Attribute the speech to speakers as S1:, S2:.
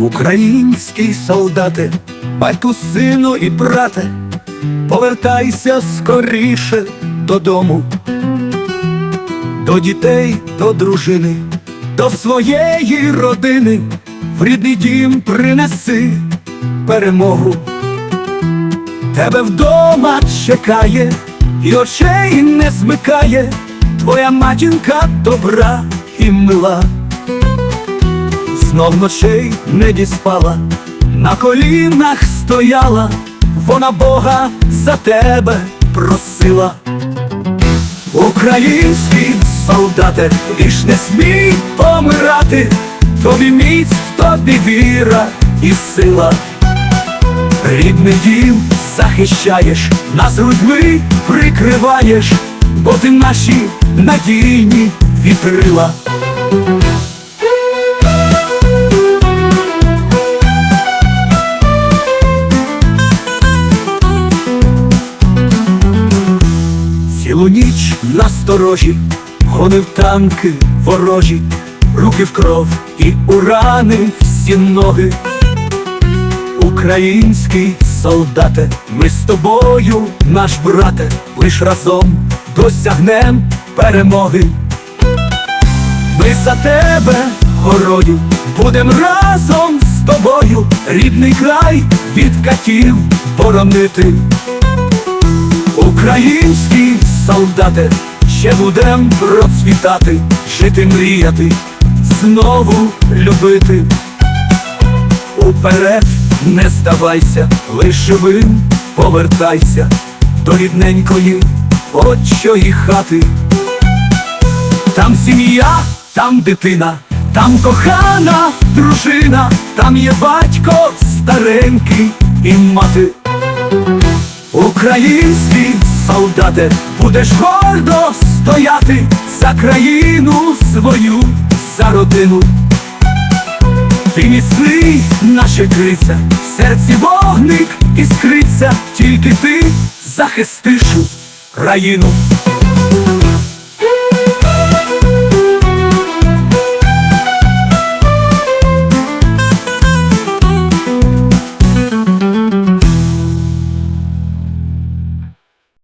S1: Український солдати, батьку, сину і брате, повертайся скоріше додому, до дітей, до дружини, до своєї родини, в рідний дім принеси перемогу. Тебе вдома чекає і очей не змикає, твоя матінка добра і мила знов ночей не діспала, на колінах стояла, вона Бога за тебе просила. Український солдате, лиш не смій помирати, тобі міць, тобі віра і сила. Рідний дім захищаєш, нас грудьми прикриваєш, бо ти наші надійні вітрила. Ніч насторожі, гонив танки ворожі, руки в кров і у рани всі ноги. Український солдате, ми з тобою, наш брате, лиш разом досягнем перемоги. Ми за тебе, горою, будем разом з тобою, рідний край від катів боронити. Українські солдати, ще будем процвітати, жити, мріяти, знову любити. Уперед не здавайся, лиш живим повертайся до рідненької отчої хати. Там сім'я, там дитина, там кохана дружина, там є батько старенький і мати. Український солдате, будеш гордо стояти за країну свою, за родину. Ти міцний, наше криця, в серці вогник іскриться, тільки ти захистиш країну.